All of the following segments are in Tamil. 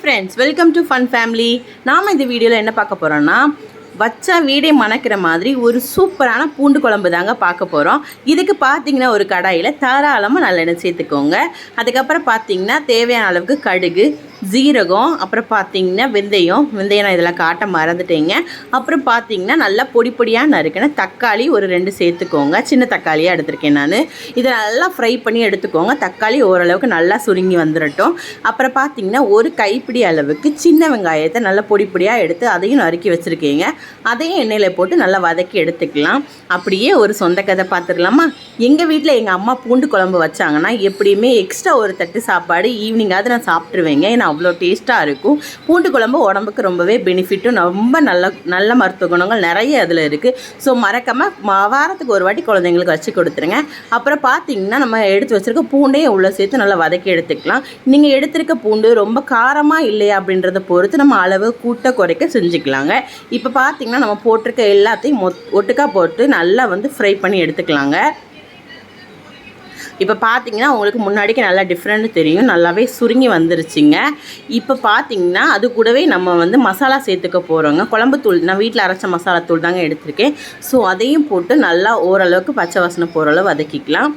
Friends welcome to fun family நாம் இந்த வீடியோவில் என்ன பார்க்க போகிறோன்னா வச்சா வீடே மணக்கிற மாதிரி ஒரு சூப்பரான பூண்டு குழம்பு தாங்க பார்க்க போகிறோம் இதுக்கு பார்த்தீங்கன்னா ஒரு கடாயில் தாராளமாக நல்லெண்ணெய் சேர்த்துக்கோங்க. அதுக்கப்புறம் பார்த்தீங்கன்னா தேவையான அளவுக்கு கடுகு ஜீரகம் அப்புறம் பார்த்தீங்கன்னா வெந்தயம். வெந்தயம் நான் இதெல்லாம் காட்ட மறந்துட்டேங்க. அப்புறம் பார்த்தீங்கன்னா நல்லா பொடி பொடியாக நறுக்கின தக்காளி ஒரு ரெண்டு சேர்த்துக்கோங்க. சின்ன தக்காளியாக எடுத்திருக்கேன் நான். இதை நல்லா ஃப்ரை பண்ணி எடுத்துக்கோங்க. தக்காளி ஓரளவுக்கு நல்லா சுருங்கி வந்துடட்டும் அப்புறம் பார்த்தீங்கன்னா ஒரு கைப்பிடி அளவுக்கு சின்ன வெங்காயத்தை நல்லா பொடி பொடியாக எடுத்து அதையும் நறுக்கி வச்சுருக்கீங்க. அதையும் எண்ணெயில் போட்டு நல்லா வதக்கி எடுத்துக்கலாம். அப்படியே ஒரு சொந்த கதை பார்த்துக்கலாமா எங்கள் வீட்டில் எங்கள் அம்மா பூண்டு குழம்பு வச்சாங்கன்னா எப்படியுமே எக்ஸ்ட்ரா ஒரு தட்டு சாப்பாடு ஈவினிங்காவது நான் சாப்பிட்ருவேங்க ஏன்னா அவ்வளோ டேஸ்ட்டாக இருக்கும். பூண்டு குழம்பு உடம்புக்கு ரொம்பவே பெனிஃபிட்டும் ரொம்ப நல்ல நல்ல மருத்துவ குணங்கள் நிறைய அதில் இருக்குது ஸோ மறக்காமல் வாரத்துக்கு ஒரு வாட்டி குழந்தைங்களுக்கு வச்சு கொடுத்துருங்க. அப்புறம் பார்த்தீங்கன்னா நம்ம எடுத்து வச்சுருக்க பூண்டையும் உள்ளே சேர்த்து நல்லா வதக்கி எடுத்துக்கலாம். நீங்கள் எடுத்திருக்க பூண்டு ரொம்ப காரமாக இல்லையா அப்படின்றத பொறுத்து நம்ம அளவு கூட்ட குறைக்க செஞ்சுக்கலாங்க. இப்போ பார்த்தீங்கன்னா நம்ம போட்டிருக்க எல்லாத்தையும் மொத் ஒட்டுக்கா போட்டு நல்லா வந்து ஃப்ரை பண்ணி எடுத்துக்கலாங்க. இப்போ பார்த்தீங்கன்னா உங்களுக்கு முன்னாடிக்கு நல்லா டிஃப்ரெண்ட் தெரியும். நல்லாவே சுருங்கி வந்துருச்சுங்க. இப்போ பார்த்தீங்கன்னா அது கூடவே நம்ம வந்து மசாலா சேர்த்துக்க போகிறோங்க குழம்பு தூள் நான் வீட்டில் அரைச்ச மசாலா தூள் தாங்க எடுத்திருக்கேன். ஸோ அதையும் போட்டு நல்லா ஓரளவுக்கு பச்சை வாசனை போகிற அளவு வதக்கிக்கலாம்.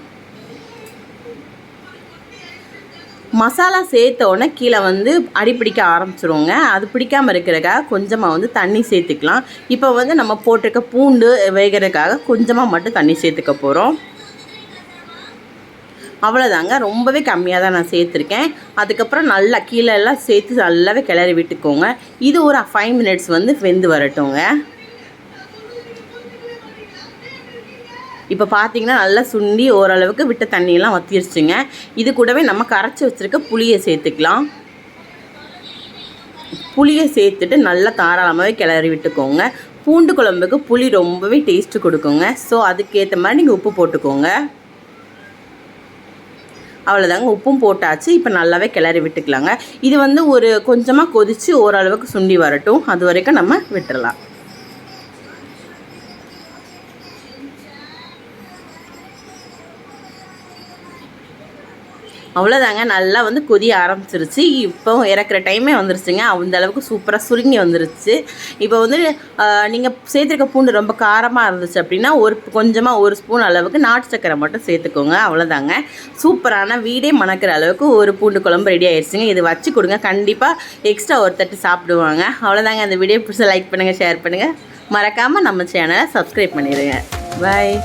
மசாலா சேர்த்த உடனே கீழே வந்து அடி பிடிக்க ஆரம்பிச்சிருவோங்க. அது பிடிக்காமல் இருக்கிறதுக்காக கொஞ்சமாக வந்து தண்ணி சேர்த்துக்கலாம். இப்போ வந்து நம்ம போட்டிருக்க பூண்டு வேகிறதுக்காக கொஞ்சமாக மட்டும் தண்ணி சேர்த்துக்க போகிறோம் அவ்வளோதாங்க ரொம்பவே கம்மியாக தான் நான் சேர்த்துருக்கேன். அதுக்கப்புறம் நல்லா கீழே எல்லாம் சேர்த்து நல்லாவே கிளறி விட்டுக்கோங்க. இது ஒரு ஃபைவ் மினிட்ஸ் வந்து வெந்து வரட்டுங்க. இப்போ பார்த்தீங்கன்னா நல்லா சுண்டி ஓரளவுக்கு விட்ட தண்ணியெல்லாம் வத்திருச்சுங்க. இது கூடவே நம்ம கரைச்சி வச்சுருக்க புளியை சேர்த்துக்கலாம். புளியை சேர்த்துட்டு நல்லா தாராளமாகவே கிளறி விட்டுக்கோங்க. பூண்டு குழம்புக்கு புளி ரொம்பவே டேஸ்ட்டு கொடுக்குங்க. ஸோ அதுக்கேற்ற மாதிரி நீங்கள் உப்பு போட்டுக்கோங்க. அவ்வளோதாங்க உப்பும் போட்டாச்சு. இப்போ நல்லாவே கிளறி விட்டுக்கலாங்க. இது வந்து ஒரு கொஞ்சமாக கொதித்து ஓரளவுக்கு சுண்டி வரட்டும். அது வரைக்கும் நம்ம விட்டுடலாம் அவ்வளோதாங்க நல்லா வந்து கொதிய ஆரம்பிச்சிருச்சு. இப்போ இறக்குற டைமே வந்துருச்சுங்க. அந்த அளவுக்கு சூப்பராக சுருங்கி வந்துருச்சு. இப்போ வந்து நீங்கள் சேர்த்துருக்க பூண்டு ரொம்ப காரமாக இருந்துச்சு அப்படின்னா ஒரு கொஞ்சமாக ஒரு ஸ்பூன் அளவுக்கு நாட்டு சக்கரை மட்டும் சேர்த்துக்கோங்க. அவ்வளோதாங்க சூப்பரான வீடே மணக்கிற அளவுக்கு ஒரு பூண்டு குழம்பு ரெடி ஆயிடுச்சுங்க இது வச்சு கொடுங்க. கண்டிப்பாக எக்ஸ்ட்ரா ஒரு தட்டு சாப்பிடுவாங்க. அவ்வளோதாங்க அந்த வீடியோ பிடிச்ச லைக் பண்ணுங்கள் ஷேர் பண்ணுங்கள் மறக்காமல் நம்ம சேனலை சப்ஸ்கிரைப் பண்ணிடுங்க. பாய்